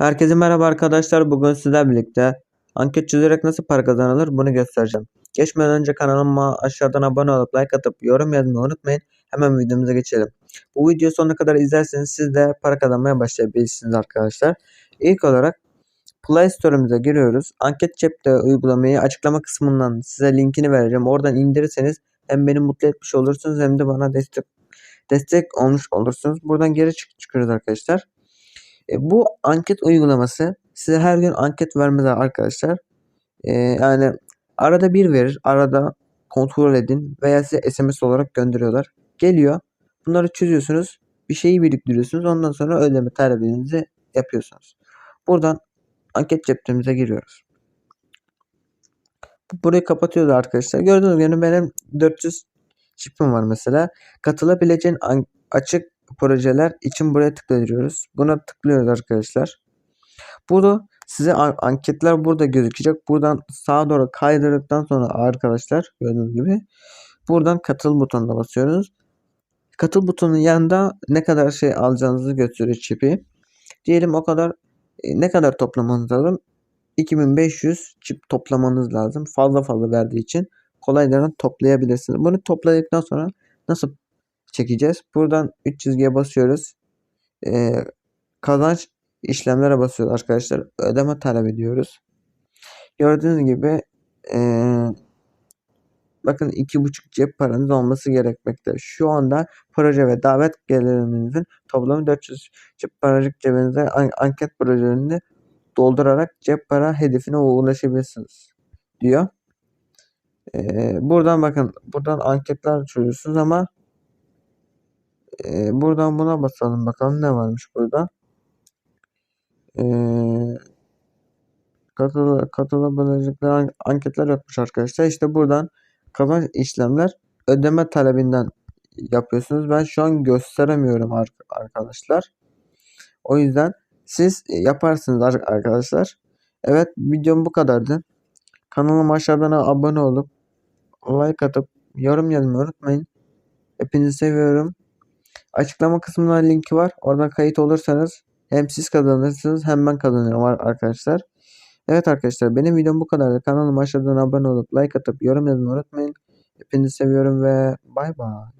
Herkese merhaba arkadaşlar. Bugün sizlerle birlikte anket çözerek nasıl para kazanılır bunu göstereceğim. Geçmeden önce kanalıma aşağıdan abone olup like atıp yorum yazmayı unutmayın. Hemen videomuza geçelim. Bu video sonuna kadar izlerseniz siz de para kazanmaya başlayabilirsiniz arkadaşlar. İlk olarak Play Store'umuza giriyoruz. Anket cepte uygulamayı açıklama kısmından size linkini vereceğim. Oradan indirirseniz hem beni mutlu etmiş olursunuz hem de bana destek destek olmuş olursunuz. Buradan geri çık çıkıyoruz arkadaşlar. E, bu anket uygulaması size her gün anket vermez arkadaşlar. E, yani arada bir verir. Arada kontrol edin veya size SMS olarak gönderiyorlar. Geliyor. Bunları çözüyorsunuz. Bir şeyi biriktiriyorsunuz. Ondan sonra ödeme talebinizi yapıyorsunuz. Buradan anket ceplerimize giriyoruz. Burayı kapatıyoruz arkadaşlar. Gördüğünüz gibi benim 400 çipim var mesela. Katılabileceğin açık projeler için buraya tıklıyoruz. Buna tıklıyoruz arkadaşlar. Burada size anketler burada gözükecek. Buradan sağa doğru kaydırdıktan sonra arkadaşlar gördüğünüz gibi buradan katıl butonuna basıyoruz. Katıl butonunun yanında ne kadar şey alacağınızı gösteriyor çipi. Diyelim o kadar e, ne kadar toplamanız lazım? 2500 çip toplamanız lazım. Fazla fazla verdiği için kolaylıkla toplayabilirsiniz. Bunu topladıktan sonra nasıl çekeceğiz? Buradan 3 çizgiye basıyoruz. Ee, kazanç işlemlere basıyoruz arkadaşlar. Ödeme talep ediyoruz. Gördüğünüz gibi ee, bakın 2,5 cep paranız olması gerekmekte. Şu anda proje ve davet gelirimizin toplamı 400 cep paracık cebinize anket projelerini doldurarak cep para hedefine ulaşabilirsiniz diyor. Ee, buradan bakın buradan anketler çözüyorsunuz ama e, buradan buna basalım bakalım ne varmış burada. E, katıl katılabilecekler anketler yapmış arkadaşlar. İşte buradan kazanç işlemler ödeme talebinden yapıyorsunuz. Ben şu an gösteremiyorum arkadaşlar. O yüzden siz yaparsınız arkadaşlar. Evet videom bu kadardı. Kanalıma aşağıdan abone olup like atıp yorum yazmayı unutmayın. Hepinizi seviyorum. Açıklama kısmında linki var. Oradan kayıt olursanız hem siz kazanırsınız hem ben kazanırım arkadaşlar. Evet arkadaşlar benim videom bu kadardı. Kanalıma aşağıdan abone olup like atıp yorum yazmayı unutmayın. Hepinizi seviyorum ve bay bay.